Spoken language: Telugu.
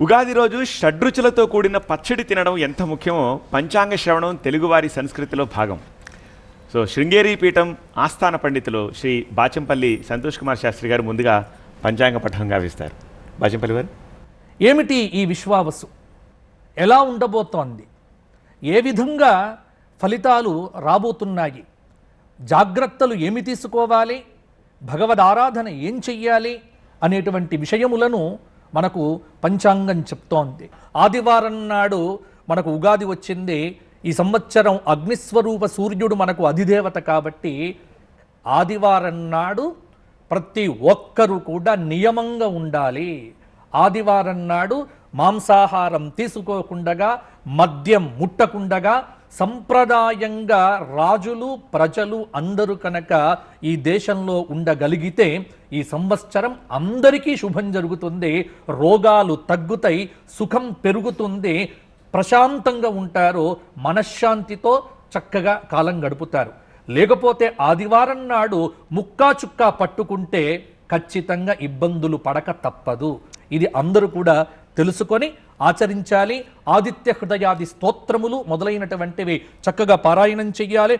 ఉగాది రోజు షడ్రుచులతో కూడిన పచ్చడి తినడం ఎంత ముఖ్యమో పంచాంగ శ్రవణం తెలుగువారి సంస్కృతిలో భాగం. సో శృంగేరి పీఠం ఆస్థాన పండితులు శ్రీ బాచంపల్లి సంతోష్ కుమార్ శాస్త్రి గారు ముందుగా పంచాంగ పఠనం గావిస్తారు బాచంపల్లి గారు ఏమిటి ఈ విశ్వావసు? ఎలా ఉండబోతోంది? ఏ విధంగా ఫలితాలు రాబోతున్నాయి? జాగ్రత్తలు ఏమి తీసుకోవాలి? భగవద్ ఆరాధన ఏం చెయ్యాలి? అనేటువంటి విషయములను మనకు పంచాంగం చెప్తోంది. ఆదివారం నాడు మనకు ఉగాది వచ్చింది. ఈ సంవత్సరం అగ్నిస్వరూప సూర్యుడు మనకు అధిదేవత కాబట్టి ఆదివారం నాడు ప్రతి ఒక్కరూ కూడా నియమంగా ఉండాలి. ఆదివారం నాడు మాంసాహారం తీసుకోకుండగా మద్యం ముట్టకుండగా సంప్రదాయంగా రాజులు ప్రజలు అందరూ కనుక ఈ దేశంలో ఉండగలిగితే ఈ సంవత్సరం అందరికీ శుభం జరుగుతుంది రోగాలు తగ్గుతాయి సుఖం పెరుగుతుంది ప్రశాంతంగా ఉంటారు మనశ్శాంతితో చక్కగా కాలం గడుపుతారు. లేకపోతే ఆదివారం నాడు ముక్కా చుక్కా పట్టుకుంటే ఖచ్చితంగా ఇబ్బందులు పడక తప్పదు. ఇది అందరూ కూడా తెలుసుకొని ఆచరించాలి. ఆదిత్య హృదయాది స్తోత్రములు మొదలైనటువంటివి చక్కగా పారాయణం చెయ్యాలి.